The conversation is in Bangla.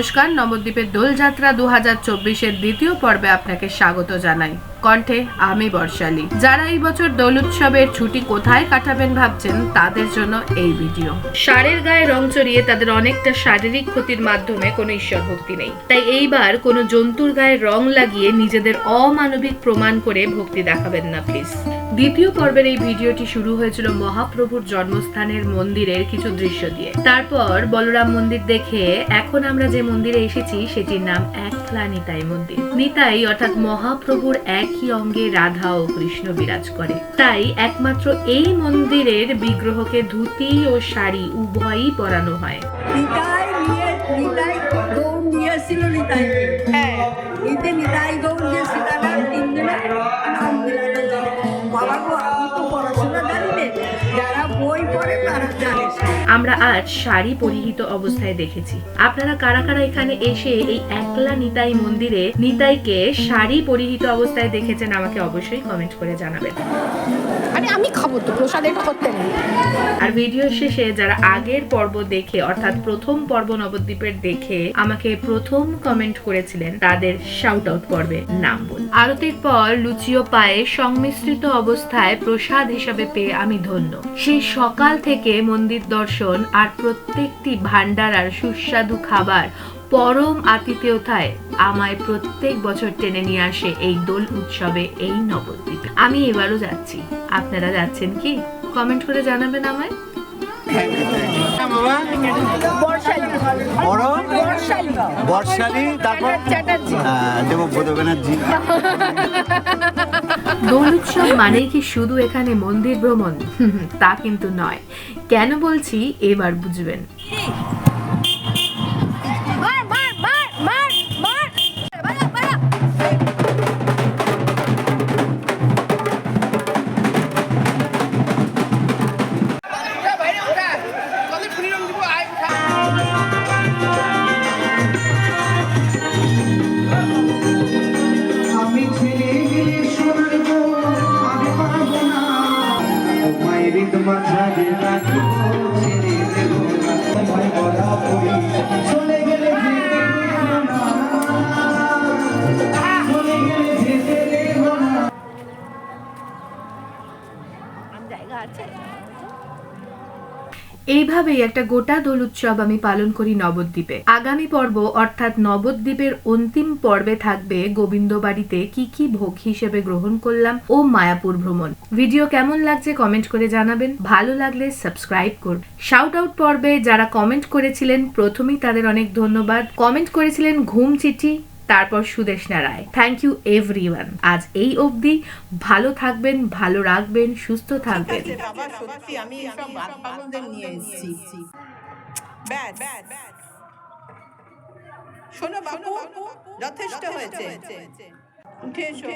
নমস্কার নবদ্বীপের দোলযাত্রা দু হাজার চব্বিশের দ্বিতীয় পর্বে আপনাকে স্বাগত জানাই। কণ্ঠে, আমি বর্ষালী। যারা এই বছর দোল উৎসবের ছুটি কোথায় কাটাবেন ভাবছেন, তাদের জন্য এই ভিডিও। সারের গায়ে রং চড়িয়ে তাদের অনেকটা শারীরিক ক্ষতির মাধ্যমে কোনো ঈশ্বর ভক্তি নেই। তাই এইবার কোনো জন্তুর গায়ে রং লাগিয়ে নিজেদের অমানবিক প্রমাণ করে ভক্তি দেখাবেন না প্লিজ দ্বিতীয় পর্বের এই ভিডিওটি শুরু হয়েছিল মহাপ্রভুর জন্মস্থানের মন্দিরের কিছু দৃশ্য দিয়ে। তারপর বলরাম মন্দির দেখে এখন আমরা যে মন্দিরে এসেছি, সেটির নাম একলা নিতাই মন্দির। নিতাই অর্থাৎ মহাপ্রভুর একই অঙ্গে রাধা ও কৃষ্ণ বিরাজ করে। তাই একমাত্র এই মন্দিরের বিগ্রহকে ধুতি ও শাড়ি উভয়ই পরানো হয়। আমরা আজ শাড়ি পরিহিত অবস্থায় দেখেছি। আপনারা কারা কারা এখানে এসে এই একলা নিতাই মন্দিরে নিতাইকে শাড়ি পরিহিত অবস্থায় দেখেছেন আমাকে অবশ্যই কমেন্ট করে জানাবেন। আরে আমি খাব তো প্রসাদ এটা করতে নেই। আর ভিডিও শেষে যারা আগের পর্ব দেখে অর্থাৎ প্রথম পর্ব নবদ্বীপের দেখে আমাকে প্রথম কমেন্ট করেছিলেন তাদের শাউট আউট পর্বে নাম বল। আরতির পর লুচিও পায়ে সংমিশ্রিত অবস্থায় প্রসাদ হিসাবে পেয়ে আমি ধন্য। সেই সকাল থেকে মন্দির দর্শন আর প্রত্যেকটি ভান্ডার আর সুস্বাদু খাবার পরম আতিথেয়তায় আমায় প্রত্যেক বছর টেনে নিয়ে আসে এই দোল উৎসবে এই নবদ্বীপে। আমি এবারও যাচ্ছি। আপনারা যাচ্ছেন কি? কমেন্ট করে জানাবেন আমায়। বর্ষালি বড়? বর্ষালি বর্ষালি তারপর দেবব্রত ব্যানার্জি। দোল উৎসব মানেই কি শুধু এখানে মন্দির ভ্রমণ? তা কিন্তু নয়। কেন বলছি এবার বুঝবেন। মার মার মার মার এইভাবেই একটা গোটা দোল উৎসব আমি পালন করি নবদ্বীপে। আগামী পর্ব অর্থাৎ নবদ্বীপের অন্তিম পর্বে থাকবে গোবিন্দ বাড়িতে কি কি ভোগ হিসেবে গ্রহণ করলাম ও মায়াপুর ভ্রমণ। ভিডিও কেমন লাগছে কমেন্ট করে জানাবেন। ভালো লাগলে সাবস্ক্রাইব করুন। শাউট আউট পর্বে যারা কমেন্ট করেছিলেন, প্রথমেই তাদের অনেক ধন্যবাদ। কমেন্ট করেছিলেন ঘুম চিঠি। তারপর Sudeshna Roy thank you everyone আজ এই অবধি ভালো থাকবেন ভালো রাখবেন সুস্থ থাকবেন। আমি এসব বাদ পাগলদের নিয়ে এসেছি। শোনো বাবু যথেষ্ট হয়েছে। উঠে এসো।